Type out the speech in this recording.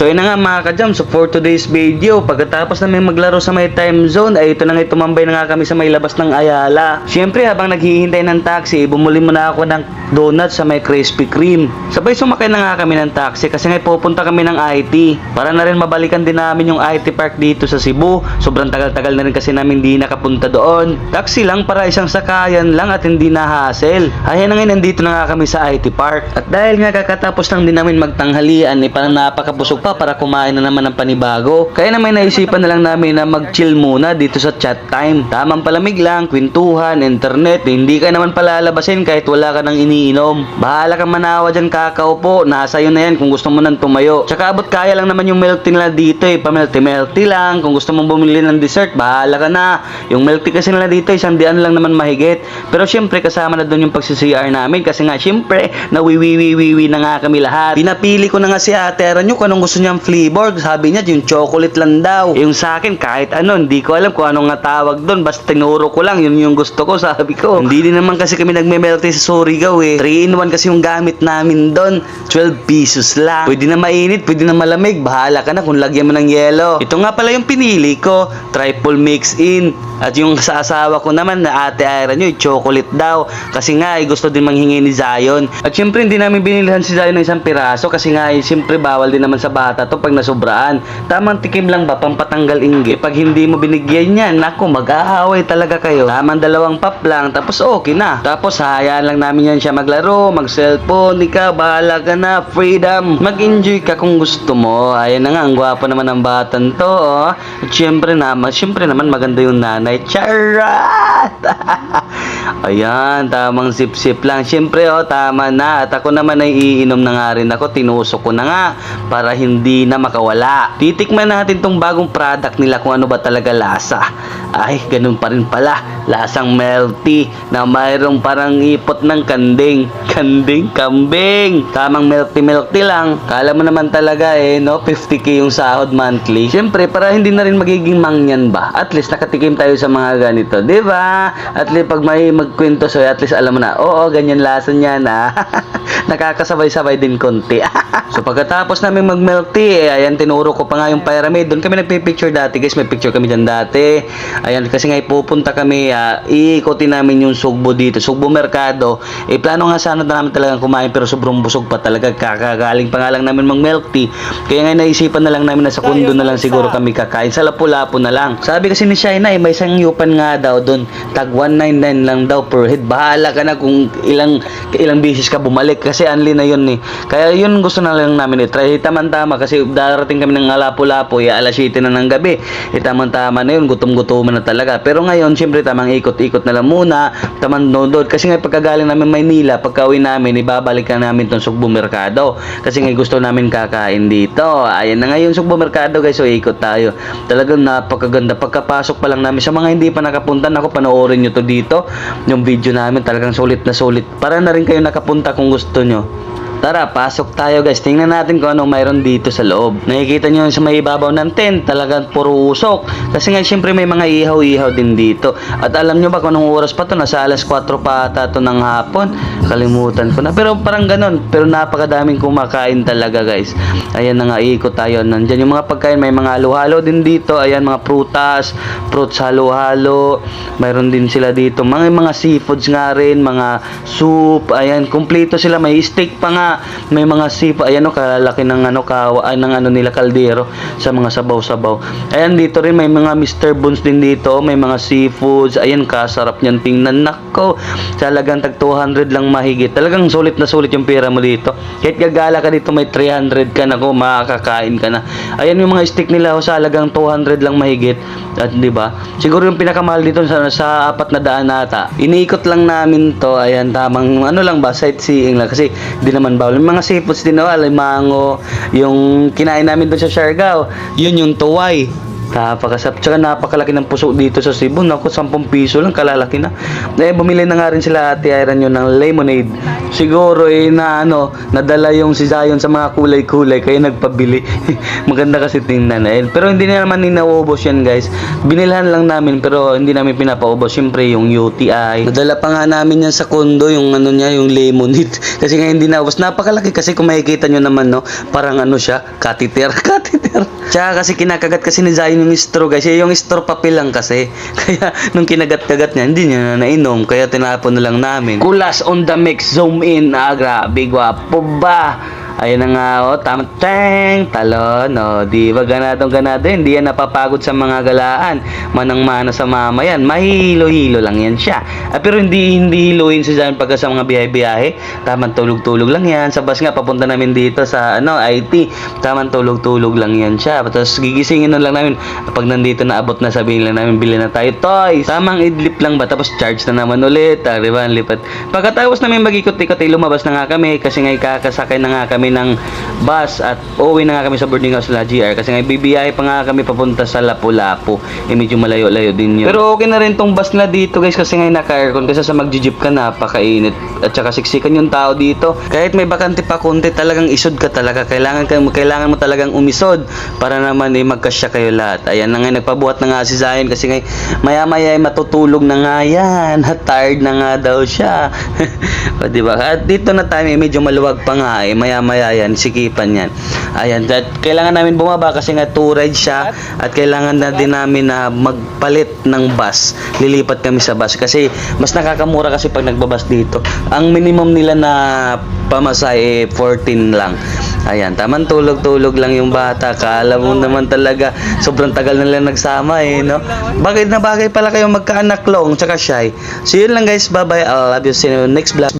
So yun na nga mga kajam, so for today's video, pagkatapos namin maglaro sa may time zone, ay ito na nga tumambay na nga kami sa may labas ng Ayala. Siyempre habang naghihintay ng taxi, bumuli muna ako ng donut sa may Krispy Kreme. Sabay sumakay na nga kami ng taxi kasi nga pupunta kami ng IT. Para na rin mabalikan din namin yung IT park dito sa Cebu. Sobrang tagal-tagal na rin kasi namin hindi nakapunta doon. Taxi lang para isang sakayan lang at hindi na hassle. Ayan na nga nandito na nga kami sa IT park. At dahil nga kakatapos lang din namin magtanghalian, eh parang napakabusog pa para kumain na naman ng panibago. Kaya naman naisipan na lang namin na mag-chill muna dito sa chat time. Tamang palamig lang, kwentuhan, internet, hindi ka naman palalabasin kahit wala ka nang iniinom. Bahala ka manawa dyan kakao po, nasa iyo na yan kung gusto mo nang tumayo. Tsaka abot kaya lang naman yung milk nila dito eh, pa-melty-melty lang. Kung gusto mong bumili ng dessert, bahala ka na. Yung milk tea kasi nila dito, isang dian lang naman mahigit. Pero syempre kasama na doon yung pagsi-CR namin kasi nga syempre, nawiwiwiwiwi na nga kami lahat. Pinapili ko na nga si ate Aranyo kung anong gusto niyang flavor. Sabi niya, yung chocolate lang daw. Yung sa akin, kahit ano, hindi ko alam kung anong nga tawag doon. Basta tinuro ko lang, yun yung gusto ko, sabi ko. Hindi din naman kasi kami nagme-melty sa Surigao eh. 3 in 1 kasi yung gamit namin doon. 12 pesos lang. Pwede na mainit, pwede na malamig. Bahala ka na kung lagyan mo ng yelo. Ito nga pala yung pinili ko. Triple mix in. At yung sa asawa ko naman na ate Ira nyo, chocolate daw. Kasi nga, eh, gusto din manghingi ni Zion. At syempre, hindi namin binilihan si Zion ng isang piraso. Kasi nga, eh, syempre, bawal din naman sa bata to pag nasubraan. Tamang tikim lang ba, pampatanggal inggit. Eh, pag hindi mo binigyan yan, naku, mag-aaway talaga kayo. Tamang dalawang pop lang, tapos okay na. Tapos, hayaan lang namin yan siya maglaro, mag-cellphone, ikaw, bahala ka na, freedom. Mag-enjoy ka kung gusto mo. Ayan na nga, ang gwapo naman ng batan to, oh. At syempre naman, syempre naman maganda yung nanay. Charat! Ayan, tamang sip-sip lang. Syempre, oh, tama na. At ako naman ay iinom na nga rin ako. Tinusok ko na nga para hindi na makawala. Titikman natin tong bagong product nila kung ano ba talaga lasa. Ay, ganun pa rin pala. Lasang melty na mayroong parang ipot ng kanding. Kanding, kambing. Tamang melty melty lang. Kala mo naman talaga eh, no? 50k yung sahod monthly. Syempre, para hindi na rin magiging mangyan ba? At least nakatikim tayo sa mga ganito, di ba? At least pag may magkwento sa'yo, at least alam mo na, oo, ganyan lasa niya na. Nakakasabay-sabay din konti. so pagkatapos namin mag-milk tea, eh, ayan, tinuro ko pa nga yung pyramid. Doon kami nagpipicture dati, guys. May picture kami dyan dati. Ayan, kasi nga ipupunta kami, ah, iikotin namin yung Sugbo dito. Sugbo Mercado. Eh, plano nga sana na namin talagang kumain, pero sobrang busog pa talaga. Kakagaling pa nga lang namin mag-milk tea. Kaya nga naisipan na lang namin na sa kundo na lang siguro kami kakain. Sa Lapu-Lapu na lang. Sabi kasi ni Shaina, eh, may isang yupan nga daw doon. Tag 199 lang daw per head. Bahala ka na kung ilang ilang bisis ka bumalik kasi only na yun eh. Kaya yun gusto na lang namin i-try. Tama-tama kasi darating kami ng Lapu-Lapu, eh, alas 7 na ng gabi. Eh, tama-tama na yun, gutom-gutom na talaga. Pero ngayon, siyempre, tamang ikot-ikot na lang muna, tamang nodod. Kasi nga, pagkagaling namin Maynila, pagka-uwi namin, ibabalikan namin tong Sugbo Mercado. Kasi nga, gusto namin kakain dito. Ayan na nga yung Sugbo Mercado, guys. So, ikot tayo. Talagang napakaganda. Pagkapasok pa lang namin, sa mga hindi pa nakapunta, ako panoorin nyo to dito. Yung video namin, talagang sulit na sulit. Para na rin kayo nakapunta kung gusto nyo. Tara, pasok tayo guys. Tingnan natin kung anong mayroon dito sa loob. Nakikita nyo sa may ibabaw ng tent, talagang puro usok. Kasi nga syempre may mga ihaw-ihaw din dito. At alam nyo ba kung anong oras pa to? Nasa alas 4 pa ata to ng hapon. Kalimutan ko na. Pero parang ganun. Pero napakadaming kumakain talaga guys. Ayan na nga, ikot tayo. Nandyan yung mga pagkain. May mga halo-halo din dito. Ayan, mga prutas, fruits halo-halo. Mayroon din sila dito. Mga mga seafoods nga rin, mga soup. Ayan, kumpleto sila. May steak pa nga may mga sipa ayan o kalalaki ng ano kawa ng ano nila kaldero sa mga sabaw-sabaw. Ayan dito rin may mga Mr. Bones din dito may mga seafoods. Ayan kasarap niyan tingnan. Nako talagang tag 200 lang mahigit. Talagang sulit na sulit yung pera mo dito. Kahit gagala ka dito may 300 ka nako makakakain ka na. Ayan yung mga steak nila o sa halagang 200 lang mahigit. At di ba? Siguro yung pinakamahal dito sa, sa apat na daan nata iniikot lang namin to. Ayan tamang ano lang ba sightseeing lang. Kasi di naman bawal. Yung mga seafoods din naman, limango, yung kinain namin doon sa Siargao, yun yung tuway. Napakasap. Tsaka napakalaki ng puso dito sa Cebu. Naku, 10 piso lang, kalalaki na. Eh, bumili na nga rin sila ate Iron yun ng lemonade. Siguro eh, na ano, nadala yung si Zion sa mga kulay-kulay, kaya nagpabili. Maganda kasi tingnan eh. Pero hindi na naman inaubos yan guys. Binilhan lang namin pero hindi namin pinapaubos. Siyempre yung UTI. Nadala pa nga namin yan sa kondo, yung ano niya, yung lemonade. kasi nga hindi naubos. Napakalaki kasi kung makikita nyo naman, no, parang ano siya, catheter, catheter. Tsaka kasi kinakagat kasi ni Zion yung straw guys. Eh, yung straw papel lang kasi. Kaya nung kinagat-kagat niya, hindi niya na nainom. Kaya tinapon na lang namin. Kulas on the mix, zoom in. Ah, grabe, gwapo ba? Ayun na nga, oh, tama, tang, talon, oh, di ba ganadong ganado, hindi yan napapagod sa mga galaan, manang-mana sa mama yan, mahilo-hilo lang yan siya. Ah, pero hindi, hindi hiluin si Zion pagka sa mga biyahe-biyahe, tamang tulog-tulog lang yan, sa bus nga, papunta namin dito sa, ano, IT, tamang tulog-tulog lang yan siya, tapos gigisingin na lang namin, pag nandito na abot na, sabihin lang namin, bili na tayo toys, tamang idlip lang ba, tapos charge na naman ulit, ah, di ba, ang lipat. Pagkatapos namin mag-ikot-ikot, eh, lumabas na nga kami, kasi nga kakasakay na nga kami ng bus at uuwi na nga kami sa boarding house la GR kasi nga bibiyahe pa nga kami papunta sa Lapu-Lapu. Eh medyo malayo-layo din yun. Pero okay na rin tong bus na dito guys kasi nga naka-aircon kasi sa magji-jeep ka napakainit. At saka siksikan yung tao dito. Kahit may bakante pa konti talagang isod ka talaga. Kailangan ka, kailangan mo talagang umisod para naman eh magkasya kayo lahat. Ayan na nga nagpabuhat na nga si Zion kasi nga maya maya ay matutulog na nga yan. Tired na nga daw siya. Diba at dito na tayo eh, medyo maluwag pa nga eh. Maya maya yan sikipan yan ayan at kailangan namin bumaba kasi nga two ride siya at kailangan na din namin na magpalit ng bus lilipat kami sa bus kasi mas nakakamura kasi pag nagbabas dito ang minimum nila na pamasahe eh, 14 lang Ayan, tamang tulog-tulog lang yung bata. Kala mo naman talaga, sobrang tagal na lang nagsama eh, no? Bagay na bagay pala kayo magkaanak long, tsaka shy. So yun lang guys, bye-bye. I love you. See you next vlog.